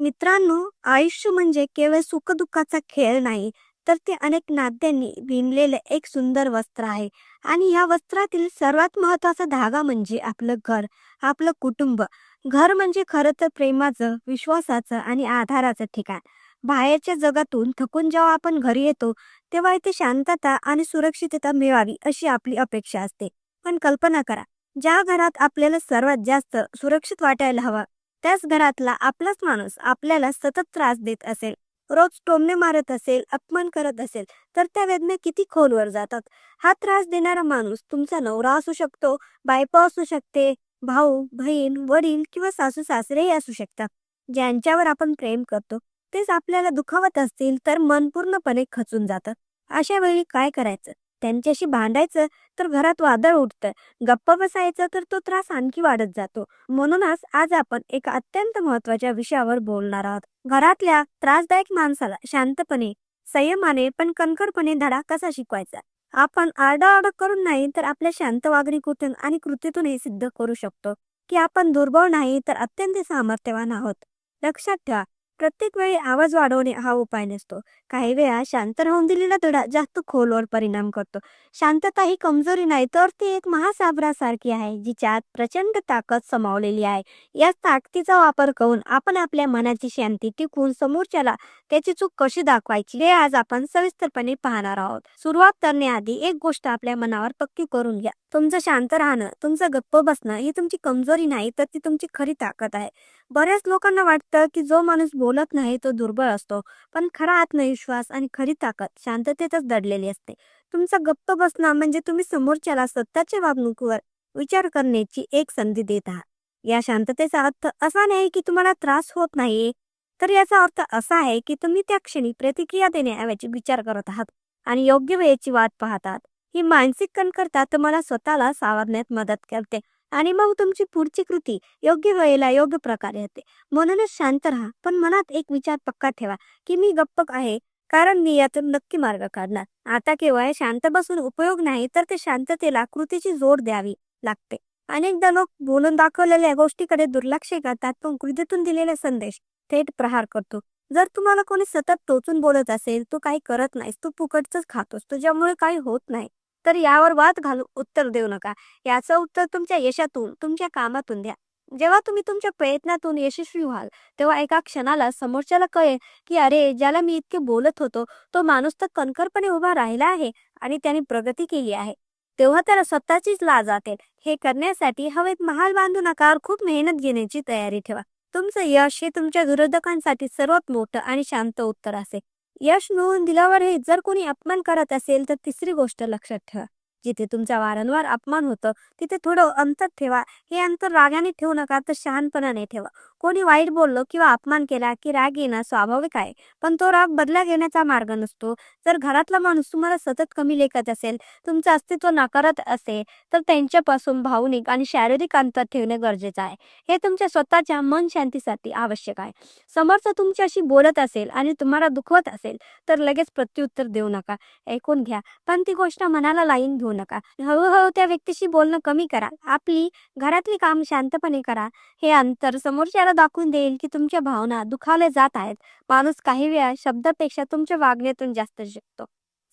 मित्रांनो आयुष्य म्हणजे केवळ सुखदुःखाचा खेळ नाही तर ते अनेक नात्यांनी विणलेले एक सुंदर वस्त्र आहे. आणि या वस्त्रातील सर्वात महत्त्वाचा धागा म्हणजे आपलं घर आपलं कुटुंब. घर म्हणजे खरं तर प्रेमाचं विश्वासाचं आणि आधाराचं ठिकाण. बाहेरच्या जगातून थकून जेव्हा आपण घरी येतो तेव्हा इथे शांतता आणि सुरक्षितता मिळावी अशी आपली अपेक्षा असते. पण कल्पना करा ज्या घरात आपल्याला सर्वात जास्त सुरक्षित वाटायला हवं त्याच घरातला आपलाच माणूस आपल्याला सतत त्रास देत असेल रोज टोमणे मारत असेल अपमान करत असेल तर त्या वेदना किती खोलवर जातात. हा त्रास देणारा माणूस तुमचा नवरा असू शकतो बायको असू शकते भाऊ बहीण वडील किंवा सासू सासरेही असू शकतात. ज्यांच्यावर आपण प्रेम करतो तेच आपल्याला दुखावत असतील तर मन पूर्णपणे खचून जातं. अशा वेळी काय करायचं? त्यांच्याशी भांडायचं तर घरात वादळ उठतं. गप्प बसायचं तर तो त्रास आणखी वाढत जातो. म्हणूनच आज आपण एका अत्यंत महत्त्वाच्या विषयावर बोलणार आहोत. घरातल्या त्रासदायक माणसाला शांतपणे संयमाने पण कणखरपणे धडा कसा शिकवायचा? आपण आरडाओरडा करून नाही तर आपल्या शांत वागणीकृतून आणि कृतीतून हे सिद्ध करू शकतो. की आपण दुर्बळ नाही तर अत्यंत सामर्थ्यवान आहोत. लक्षात ठेवा प्रत्येक वेळी आवाज वाढवणे हा उपाय नसतो. काही वेळा शांत राहून दिलेला धडा जास्त खोलवर परिणाम करतो. शांतता ही कमजोरी नाही तर ती एक महासाबरासारखी आहे जिच्यात प्रचंड ताकद समावलेली आहे. या ताकदीचा वापर करून आपण आपल्या मनाची शांती टिकून समोरच्याला त्याची चूक कशी दाखवायची हे आज आपण सविस्तरपणे पाहणार आहोत. सुरुवात करण्याआधी एक गोष्ट आपल्या मनावर पक्की करून घ्या. तुमचं शांत राहणं तुमचं गप्प बसणं ही तुमची कमजोरी नाही तर ती तुमची खरी ताकद आहे. बऱ्याच लोकांना वाटतं की जो माणूस बोलत नाही तो दुर्बळ असतो पण खरा आत्मविश्वास आणि खरी ताकद शांततेतच दडलेली असते. तुमचं गप्प बसणं म्हणजे तुम्ही समोरच्याला स्वतःच्या वागणुकीवर विचार करण्याची एक संधी देत आहात. या शांततेचा अर्थ असा नाही की तुम्हाला त्रास होत नाही तर याचा अर्थ असा आहे की तुम्ही त्या क्षणी प्रतिक्रिया देण्याऐवजी विचार करत आहात आणि योग्य वेळेची वाट पाहतात ही मानसिक कणकरता तुम्हाला स्वतःला सावरण्यात मदत करते आणि मग तुमची पुढची कृती योग्य वेळेला योग्य प्रकारे होते. म्हणूनच शांत राहा पण मनात एक विचार पक्का ठेवा की मी गप्पक आहे कारण मी यातून नक्की मार्ग काढणार. आता केवळ शांत बसून उपयोग नाही तर ते शांततेला कृतीची जोड द्यावी लागते. अनेकदा लोक बोलून दाखवलेल्या गोष्टीकडे दुर्लक्ष करतात पण कृतीतून दिलेला संदेश थेट प्रहार करतो. जर तुम्हाला कोणी सतत टोचून बोलत असेल तू काही करत नाहीस तू फुकटच खातोस तुझ्यामुळे काही होत नाही. तर यावर वाद घालून उत्तर देऊ नका. याचं उत्तर तुमच्या यशातून तुमच्या कामातून द्या. जेव्हा तुम्ही तुमच्या प्रयत्नातून यशस्वी व्हाल तेव्हा एका क्षणाला समोरच्याला कळेल की अरे ज्याला मी इतके बोलत होतो तो माणूस तर कणखरपणे उभा राहिला आहे आणि त्याने प्रगती केली आहे. तेव्हा त्याला स्वतःचीच लाज वाटेल. हे करण्यासाठी हवेत महाल बांधू नका खूप मेहनत घेण्याची तयारी ठेवा. तुमचं यश हे तुमच्या विरोधकांसाठी सर्वात मोठं आणि शांत उत्तर असेल. यश मिळवून दिल्यावर हे जर कोणी अपमान करत असेल तर तिसरी गोष्ट लक्षात ठेवा. जिथे तुमचा वारंवार अपमान होतं तिथे थोडं अंतर ठेवा. हे अंतर रागाने ठेवू नका तर शहाणपणाने ठेवा. कोणी वाईट बोललो किंवा अपमान केला की राग येणं स्वाभाविक आहे पण तो राग बदला घेण्याचा मार्ग नसतो. जर घरातला माणूस तुम्हाला सतत कमी लेखत असेल तुमचं अस्तित्व नाकारत असेल तर त्यांच्यापासून भावनिक आणि शारीरिक अंतर ठेवणे गरजेचं आहे. हे तुमच्या स्वतःच्या मन शांतीसाठी आवश्यक आहे. समर्थ तुमच्याशी बोलत असेल आणि तुम्हाला दुखवत असेल तर लगेच प्रत्युत्तर देऊ नका. ऐकून घ्या. पण ती गोष्ट मनाला लाईन घेऊ नका. हळूहळू त्या व्यक्तीशी बोलणं कमी करा. आपली घरातली काम शांतपणे करा. हे अंतर समोरच्या तुम्हाला दाखवून देईल की तुमच्या भावना दुखावल्या जात आहेत. माणूस काही वेळा शब्दापेक्षा तुमच्या वागण्यातून जास्त शिकतो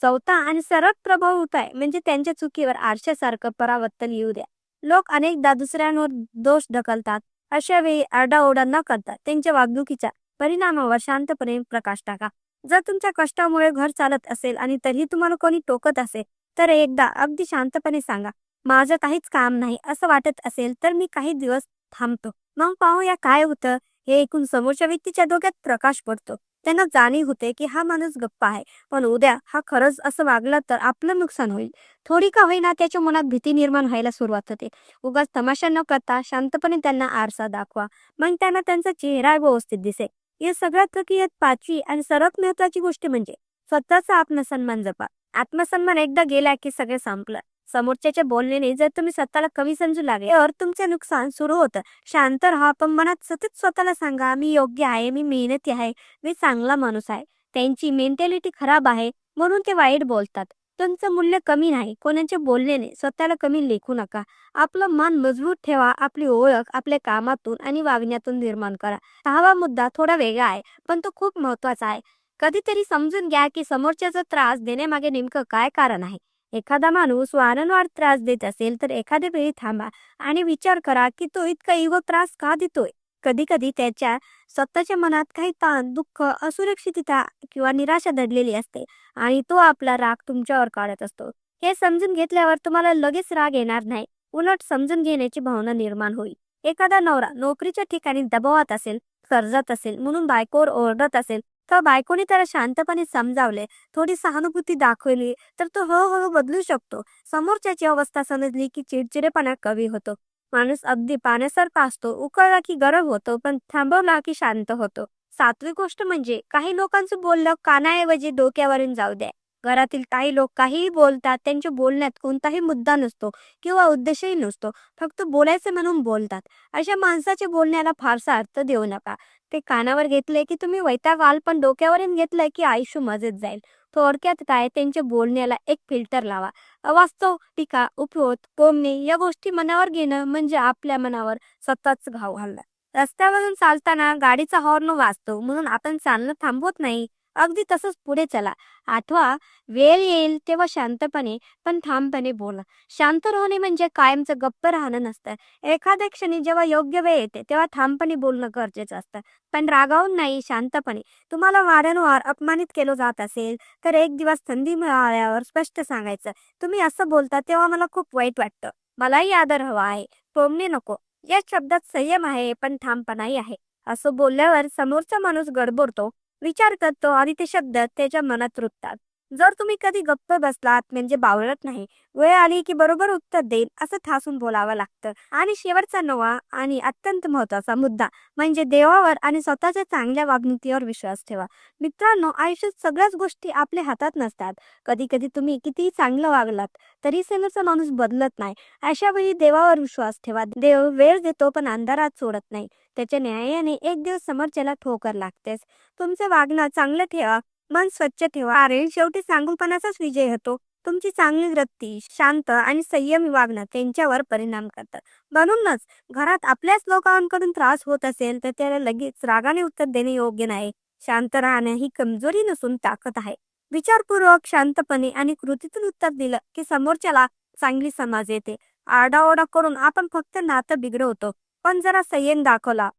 चौथा आणि सर्वात प्रभाव उपाय म्हणजे त्यांच्या चुकीवर आरशासारखं परावर्तन येऊ द्या. लोक अनेकदा दुसऱ्यांवर दोष ढकलतात. अशा वेळी आरडाओरडा न करता त्यांच्या वागणुकीच्या परिणामावर शांतपणे प्रकाश टाका. जर तुमच्या कष्टामुळे घर चालत असेल आणि तरीही तुम्हाला कोणी टोकत असेल तर एकदा अगदी शांतपणे सांगा माझं काहीच काम नाही असं वाटत असेल तर मी काही दिवस थांबतो. मग पाहूया काय होतं. हे ऐकून समोरच्या व्यक्तीच्या डोक्यात प्रकाश पडतो. त्यांना जाणीव होते की हा माणूस गप्प आहे. पण उद्या हा खरंच असं वागला तर आपलं नुकसान होईल. थोडी का होईना त्याच्या मनात भीती निर्माण व्हायला सुरुवात होते. उगाच तमाशा न करता शांतपणे त्यांना आरसा दाखवा. मग त्यांना त्यांचा चेहरा व्यवस्थित दिसेल. या सगळ्यात प्रक्रियेत पाचवी आणि सर्वात महत्वाची गोष्ट म्हणजे स्वतःचा आत्मसन्मान जपा. आत्मसन्मान एकदा गेला की सगळे संपलं. समोरच्याच्या बोलण्याने जर तुम्ही स्वतःला कमी समजू लागले तर तुमचे नुकसान सुरू होतं. शांत राहा पण मनात सतत स्वतःला सांगा मी योग्य आहे मी मेहनती आहे मी चांगला माणूस आहे. त्यांची मेंटॅलिटी खराब आहे म्हणून ते वाईट बोलतात. तुमचं मूल्य कमी नाही कोणाच्या बोलण्याने स्वतःला कमी लेखू नका. आपलं मन मजबूत ठेवा आपली ओळख आपल्या कामातून आणि वागण्यातून निर्माण करा. सहावा मुद्दा थोडा वेगळा आहे पण तो खूप महत्त्वाचा आहे. कधीतरी समजून घ्या की समोरच्याचा त्रास देण्यामागे नेमकं काय कारण आहे. एखादा माणूस वारंवार त्रास देत असेल तर एखाद्या वेळी थांबा आणि विचार करा की तो इतका इगो त्रास का देतोय? कधी कधी त्याच्या स्वतःच्या मनात काही ताण दुःख असुरक्षितता किंवा निराशा दडलेली असते आणि तो आपला राग तुमच्यावर काढत असतो. हे समजून घेतल्यावर तुम्हाला लगेच राग येणार नाही. उलट समजून घेण्याची भावना निर्माण होईल. एखादा नवरा नोकरीच्या ठिकाणी दबावात असेल कर्जात असेल म्हणून बायकोवर ओरडत असेल तर बायकोने त्याला शांतपणे समजावले? थोडी सहानुभूती दाखवली तर तो हळूहळू बदलू शकतो. समोरच्याची अवस्था समजली की चिडचिडेपणा कमी होतो. माणूस अगदी पाण्यासारखा असतो. उकळला की गरम होतो पण थांबवला की शांत होतो. सातवी गोष्ट म्हणजे काही लोकांचं बोलणं कानाऐवजी डोक्यावरून जाऊ द्या. घरातील काही लोक काहीही बोलतात त्यांच्या बोलण्यात कोणताही मुद्दा नसतो किंवा उद्देशही नसतो. फक्त बोलायचं म्हणून बोलतात. अशा माणसाच्या बोलण्याला फारसा अर्थ देऊ नका. ते कानावर घेतले की तुम्ही वैतागाल पण डोक्यावरून घेतलंय की आयुष्य मजेत जाईल. थोडक्यात काय त्यांच्या बोलण्याला एक फिल्टर लावा. अवास्तव टीका उपयोग कोमणे या गोष्टी मनावर घेणं म्हणजे आपल्या मनावर सतत घाव घालणं. रस्त्यावरून चालताना गाडीचा हॉर्न वाजतो म्हणून आपण चालणं थांबवत नाही. अगदी तसंच पुढे चला. आठवा वेळ येईल तेव्हा शांतपणे पण ठामपणे बोला. शांत राहणे म्हणजे कायमचं गप्प राहणं नसतं. एखाद्या क्षणी जेव्हा योग्य वेळ येते तेव्हा ठामपणे बोलणं गरजेचं असतं. पण रागावून नाही शांतपणे. तुम्हाला वारंवार अपमानित केलं जात असेल तर एक दिवस संधी मिळाल्यावर स्पष्ट सांगायचं तुम्ही असं बोलता तेव्हा मला खूप वाईट वाटतं. मलाही आदर हवा आहे. टोमणे नको. या शब्दात संयम आहे पण ठामपणाही आहे. असं बोलल्यावर समोरचा माणूस गडबडतो. विचार करतो आणि ते शब्द त्याच्या मनात रुततात. जर तुम्ही कधी गप्प बसलात म्हणजे बावळत नाही वेळ आली की बरोबर उत्तर देईल असं ठासून बोलावं लागतं. आणि शेवटचा नवा आणि अत्यंत महत्त्वाचा मुद्दा म्हणजे देवावर आणि स्वतःच्या चांगल्या वागणुकीवर विश्वास ठेवा. मित्रांनो आयुष्यात सगळ्याच गोष्टी आपल्या हातात नसतात. कधी कधी तुम्ही कितीही चांगलं वागलात तरी समोरचा माणूस बदलत नाही. अशा वेळी देवावर विश्वास ठेवा. देव वेळ देतो पण अंधारात सोडत नाही. त्याच्या न्यायाने एक दिवस समोरच्याला ठोकर लागतेच. तुमचं वागणं चांगलं ठेवा मन स्वच्छ ठेवा. अरे शेवटी सांगूपणाचाच विजय होतो. तुमची चांगली वृत्ती शांत आणि संयमी वागणं त्यांच्यावर परिणाम करतात म्हणूनच घरात आपल्याच लोकांकडून त्रास होत असेल तर त्याला लगेच रागाने उत्तर देणे योग्य नाही. शांत राहणं ही कमजोरी नसून ताकद आहे. विचारपूर्वक शांतपणे आणि कृतीतून उत्तर दिलं की समोरच्याला चांगली समाज येते. आरडाओरडा करून आपण फक्त नातं बिघडवतो. पण जरा संयम दाखवला.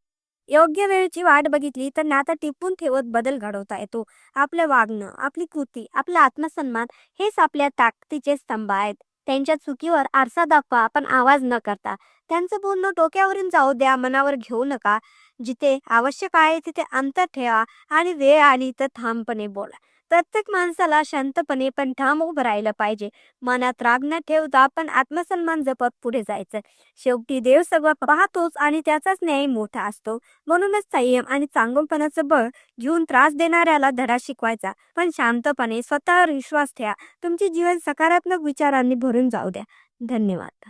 योग्य वेळेची वाट बघितली तर नातं टिपून ठेवत बदल घडवता येतो. आपलं वागणं आपली कृती आपला आत्मसन्मान हेच आपल्या ताकदीचे स्तंभ आहेत. त्यांच्या चुकीवर आरसा दाखवा पण आवाज न करता. त्यांचं बोलणं डोक्यावरून जाऊ द्या मनावर घेऊ नका. जिथे आवश्यक आहे तिथे अंतर ठेवा आणि वेळ आली तर ठामपणे बोला. प्रत्येक माणसाला शांतपणे पण ठाम उभं राहिलं पाहिजे. मनात राग न ठेवता आपण आत्मसन्मान जपत पुढे जायचं. शेवटी देव सगळं पाहतोच आणि त्याचाच न्याय मोठा असतो. म्हणूनच संयम आणि चांगलपणाचं बळ घेऊन त्रास देणाऱ्याला धडा शिकवायचा. पण शांतपणे स्वतःवर विश्वास ठेवा. तुमचे जीवन सकारात्मक विचारांनी भरून जाऊ द्या. धन्यवाद.